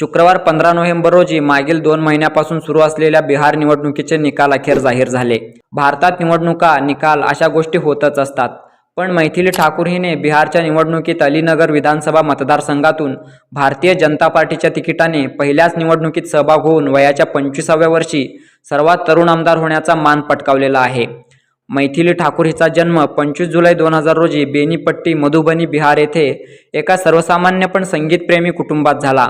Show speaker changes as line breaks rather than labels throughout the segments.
शुक्रवार पंधरा नोव्हेंबर रोजी मागील दोन महिन्यापासून सुरू असलेल्या बिहार निवडणुकीचे निकाल अखेर जाहीर झाले. भारतात निवडणुका निकाल अशा गोष्टी होतच असतात. पण मैथिली ठाकूर हिने बिहारच्या निवडणुकीत अलीनगर विधानसभा मतदारसंघातून भारतीय जनता पार्टीच्या तिकिटाने पहिल्याच निवडणुकीत सहभाग होऊन वयाच्या पंचवीसाव्या वर्षी सर्वात तरुण आमदार होण्याचा मान पटकावलेला आहे. मैथिली ठाकूर हिचा जन्म पंचवीस जुलै दोन हजार रोजी बेनीपट्टी मधुबनी बिहार येथे एका सर्वसामान्य पण संगीतप्रेमी कुटुंबात झाला.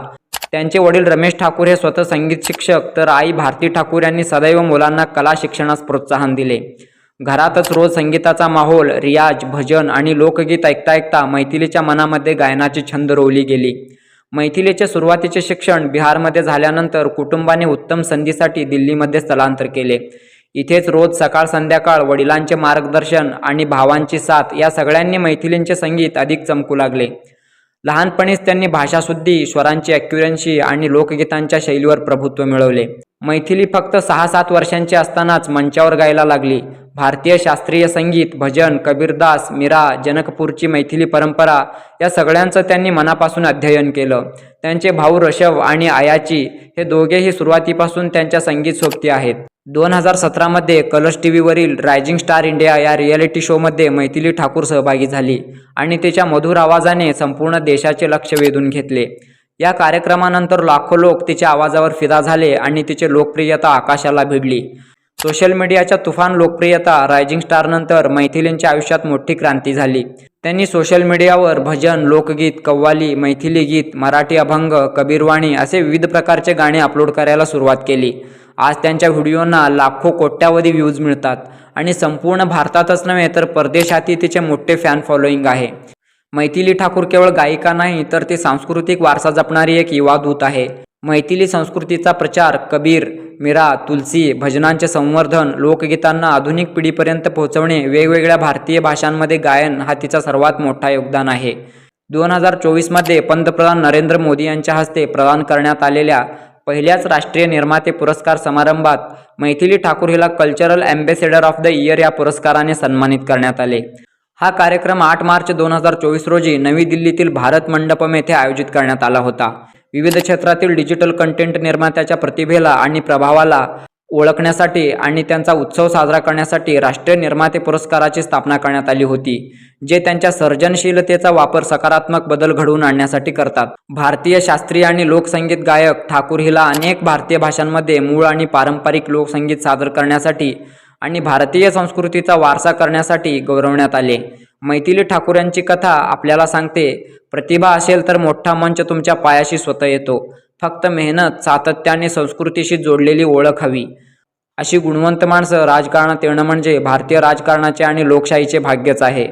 त्यांचे वडील रमेश ठाकूर हे स्वतः संगीत शिक्षक. तर आई भारती ठाकूर यांनी सदैव मुलांना कला शिक्षणास प्रोत्साहन दिले. घरातच रोज संगीताचा माहोल रियाज भजन आणि लोकगीत ऐकता ऐकता मैथिलीच्या मनामध्ये गायनाची छंद रोवली गेली. मैथिलीचे सुरुवातीचे शिक्षण बिहारमध्ये झाल्यानंतर कुटुंबाने उत्तम संधीसाठी दिल्लीमध्ये स्थलांतर केले. इथेच रोज सकाळ संध्याकाळ वडिलांचे मार्गदर्शन आणि भावांची साथ या सगळ्यांनी मैथिलींचे संगीत अधिक चमकू लागले. लहानपणीच त्यांनी भाषाशुद्धी स्वरांची ॲक्युरन्सी आणि लोकगीतांच्या शैलीवर प्रभुत्व मिळवले. मैथिली फक्त सहा सात वर्षांची असतानाच मंचावर गायला लागली. भारतीय शास्त्रीय संगीत भजन कबीरदास मीरा जनकपूरची मैथिली परंपरा या सगळ्यांचं त्यांनी मनापासून अध्ययन केलं. त्यांचे भाऊ ऋषभ आणि आयाची हे दोघेही सुरुवातीपासून त्यांच्या संगीत सोबती आहेत. दोन हजार सतरामध्ये कलर्स टी व्हीवरील रायझिंग स्टार इंडिया या रियालिटी शोमध्ये मैथिली ठाकूर सहभागी झाली आणि तिच्या मधुर आवाजाने संपूर्ण देशाचे लक्ष वेधून घेतले. या कार्यक्रमानंतर लाखो लोक तिच्या आवाजावर फिदा झाले आणि तिची लोकप्रियता आकाशाला भिडली. सोशल मीडियाच्या तुफान लोकप्रियता रायझिंग स्टारनंतर मैथिलींच्या आयुष्यात मोठी क्रांती झाली. त्यांनी सोशल मीडियावर भजन लोकगीत कव्वाली मैथिली गीत मराठी अभंग कबीरवाणी असे विविध प्रकारचे गाणे अपलोड करायला सुरुवात केली. आज त्यांच्या व्हिडिओंना लाखो कोट्यावधी व्ह्यूज मिळतात. आणि संपूर्ण भारतातच नव्हे तर परदेशातही तिचे मोठे फॅन फॉलोईंग आहे. मैथिली ठाकूर केवळ गायिका नाही तर ती सांस्कृतिक वारसा जपणारी एक युवा दूत आहे. मैथिली संस्कृतीचा प्रचार कबीर मीरा तुलसी भजनांचे संवर्धन लोकगीतांना आधुनिक पिढीपर्यंत पोहोचवणे वेगवेगळ्या भारतीय भाषांमध्ये गायन हा तिचा सर्वात मोठा योगदान आहे. दोन हजार चोवीसमध्ये पंतप्रधान नरेंद्र मोदी यांच्या हस्ते प्रदान करण्यात आलेल्या पहिल्याच राष्ट्रीय निर्माते पुरस्कार समारंभात मैथिली ठाकूर हिला cultural ambassador of the year या पुरस्काराने सन्मानित करण्यात आले. हा कार्यक्रम आठ मार्च दोन हजार चोवीस रोजी नवी दिल्लीतील भारत मंडपम येथे आयोजित करण्यात आला होता. विविध क्षेत्रातील डिजिटल कंटेंट निर्मात्याच्या प्रतिभेला आणि प्रभावाला ओळखण्यासाठी आणि त्यांचा उत्सव साजरा करण्यासाठी राष्ट्रीय निर्माते पुरस्काराची स्थापना करण्यात आली होती जे त्यांच्या सर्जनशीलतेचा वापर सकारात्मक बदल घडवून आणण्यासाठी करतात. भारतीय शास्त्रीय आणि लोकसंगीत गायक ठाकूर हिला अनेक भारतीय भाषांमध्ये मूळ आणि पारंपरिक लोकसंगीत सादर करण्यासाठी आणि भारतीय संस्कृतीचा वारसा करण्यासाठी गौरवण्यात आले. मैथिली ठाकूर यांची कथा आपल्याला सांगते प्रतिभा असेल तर मोठा मंच तुमच्या पायाशी स्वतः येतो. फक्त मेहनत सातत्याने संस्कृतीशी जोडलेली ओळख हवी. अशी गुणवंत माणसं राजकारणात येणं म्हणजे भारतीय राजकारणाचे आणि लोकशाहीचे भाग्यच आहे.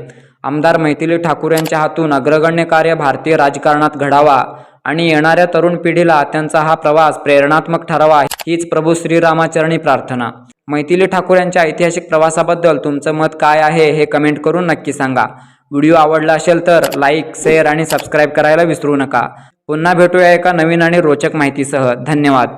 आमदार मैथिली ठाकूर यांच्या हातून अग्रगण्य कार्य भारतीय राजकारणात घडावा आणि येणाऱ्या तरुण पिढीला त्यांचा हा प्रवास प्रेरणात्मक ठरावा हीच प्रभू श्रीरामाचरणी प्रार्थना. मैथिली ठाकूर यांच्या ऐतिहासिक प्रवासाबद्दल तुमचं मत काय आहे हे कमेंट करून नक्की सांगा. व्हिडिओ आवडला असेल तर लाईक शेअर आणि सबस्क्राईब करायला विसरू नका. पुन्हा भेटूया एका नवीन आणि रोचक माहितीसह. धन्यवाद.